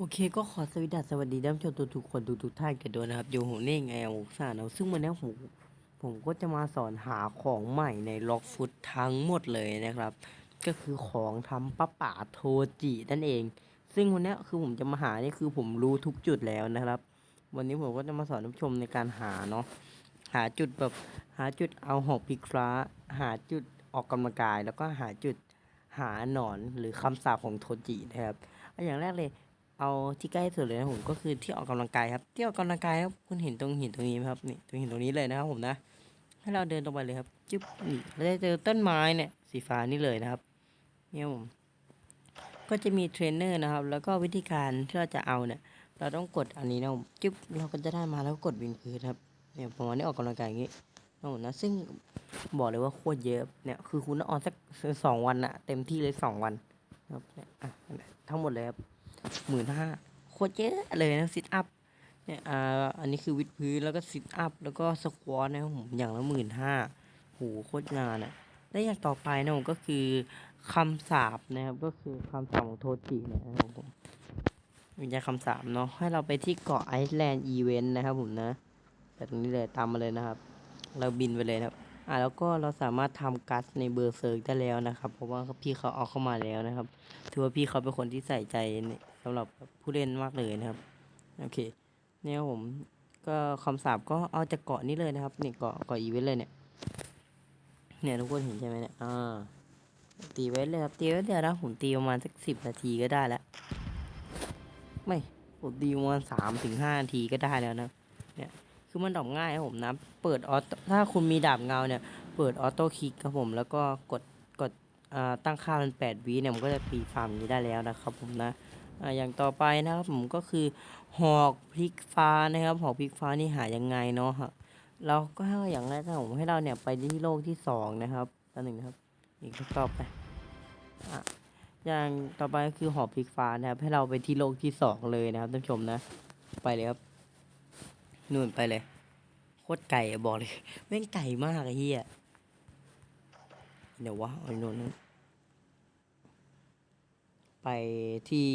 โอเคก็ขอสวัสดีสวัสดีท่านผู้ชมทุกคนทุกท่านกันด้วยนะครับอยู่ผมนี่ไงโอ้สาเนาะซึ่งวันนี้ผมผมก็จะมาสอนหาของใหม่ในล็อกฟุตทั้งหมดเลยนะครับ ก็คือของทำป้าป่าโทจินั่นเอง ซึ่งวันนี้คือผมจะมาหานี่คือผมรู้ทุกจุดแล้วนะครับ วันนี้ผมก็จะมาสอนท่านผู้ชมในการหาเนาะหาจุดแบบหาจุดเอาหอกพิคราหาจุดออกกำลังกาย แล้วก็หาจุดหาหนอนหรือคำสาปของโทจินะครับอย่างแรกเลย เอาที่ใกล้สุดเลยนะผมก็คือที่ออกกำลังกายครับ ที่ออกกำลังกายครับคุณเห็นตรงหินตรงนี้ไหมครับนี่ตรงหินตรงนี้เลยนะครับผมนะ ให้เราเดินตรงไปเลยครับจุ๊บนี่เราจะเจอต้นไม้เนี่ยสีฟ้านี่เลยนะครับเนี่ยผมก็จะมีเทรนเนอร์นะครับ แล้วก็วิธีการที่เราจะเอาเนี่ยเราต้องกดอันนี้นะผมจุ๊บเราก็จะได้มาแล้วก็กดวินพื้นครับเนี่ยประมาณนี้ออกกำลังกายอย่างนี้นะผมนะซึ่งบอกเลยว่าโคตรเยอะเนี่ยคือคุณต้องออนสักสองวันอะเต็มที่เลยสองวันครับเนี่ยอะทั้งหมดเลยครับ หมื่นห้าโคตรเยอะเลยนะซิทอัพเนี่ยอ่าอันนี้คือวิดพื้นแล้วก็ซิทอัพแล้วก็สควอตนะครับผมอย่างละหมื่นห้าโหโคตรงานอะและอย่างต่อไปนะผมก็คือคำสาบนะครับก็คือคำสาบของโทจิเนยนะครับผมวิญญาณคำสาบเนาะให้เราไปที่เกาะไอซ์แลนด์อีเวนต์นะครับผมนะแต่ตรงนี้เลยตามมาเลยนะครับ เราบินไปเลยนะครับ อ่าแล้วก็เราสามารถทำกัสในเบอร์เซิร์กได้แล้วนะครับ เพราะว่าพี่เขาเอาเข้ามาแล้วนะครับ ถือว่าพี่เขาเป็นคนที่ใส่ใจในสำหรับผู้เล่นมากเลยนะครับโอเคเนี่ยผมก็คำสาบก็เอาจากเกาะนี้เลยนะครับเนี่ยเกาะเกาะอีเวนต์เลยเนี่ยเนี่ยทุกคนเห็นใช่ไหมเนี่ยอ่าตีไว้เลยครับตีไว้เดี๋ยวนะผมตีประมาณสักสิบนาทีก็ได้แล้วไม่ผมตีประมาณสามถึงห้านาทีก็ได้แล้วนะเนี่ย คือมันดรอปง่ายครับผมนะ เปิดออโต้ถ้าคุณมีดาบเงาเนี่ย เปิดออโต้คลิกครับผม แล้วก็กดกดตั้งค่าเป็น8วิเนี่ยมันก็จะตีฟาร์มอย่างนี้ได้แล้วนะครับผมนะออย่างต่อไปนะครับผมก็คือหอกพลิกฟ้านะครับ หอกพลิกฟ้านี่หายังไงเนาะเราก็อย่างแรกนะผมให้เราเนี่ยไปที่โลกที่สองนะครับอันหนึ่งนะครับ อีกต่อไปอะอย่างต่อไปก็คือหอกพลิกฟ้านะครับ ให้เราไปที่โลกที่สองเลยนะครับท่านผู้ชมนะ ไปเลยครับ นู่นไปเลย โคตรไก่อะบอกเลย แม่งไก่มากไอ้เหี้ยเดี๋ยววะเอาโน่นนั้นไปที่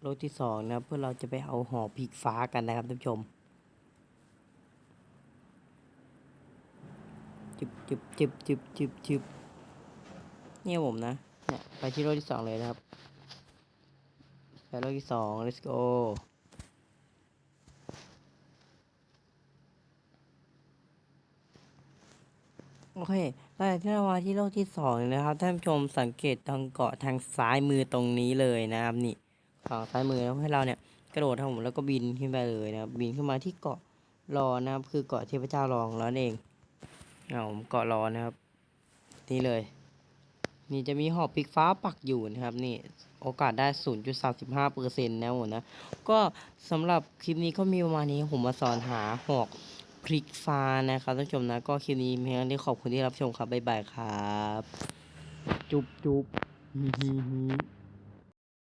โลกที่สองนะ เพื่อเราจะไปเอาหอพีกฟ้ากันนะครับท่านผู้ชมจิบจิบจิบจิบจิบจิบเนี่ยผมนะเนี่ยไปที่โลกที่สองเลยนะครับไปโลกที่สอง let's go โอเคหลังจากที่เรามาที่โลกที่สองนะครับ ท่านผู้ชมสังเกตทางเกาะทางซ้ายมือตรงนี้เลยนะครับนี่ฝั่งซ้ายมือแล้วให้เราเนี่ยกระโดดทางผมแล้วก็บินขึ้นไปเลยนะครับบินขึ้นมาที่เกาะรอนะครับ คือเกาะเทพเจ้ารองแล้วเองเอาผมเกาะรอนะครับ นี่เลย นี่จะมีหอบพลิกฟ้าปักอยู่นะครับ นี่โอกาสได้ 0.35เปอร์เซ็นต์นะผมนะ ก็สำหรับคลิปนี้ก็มีประมาณนี้ผมมาสอนหาหอก พริกฟ้านะครับท่านผู้ชมนะก็คลิปนี้เพียงเท่านี้ขอบคุณที่รับชมครับบ๊ายบายครับ จุ๊บจุ๊บ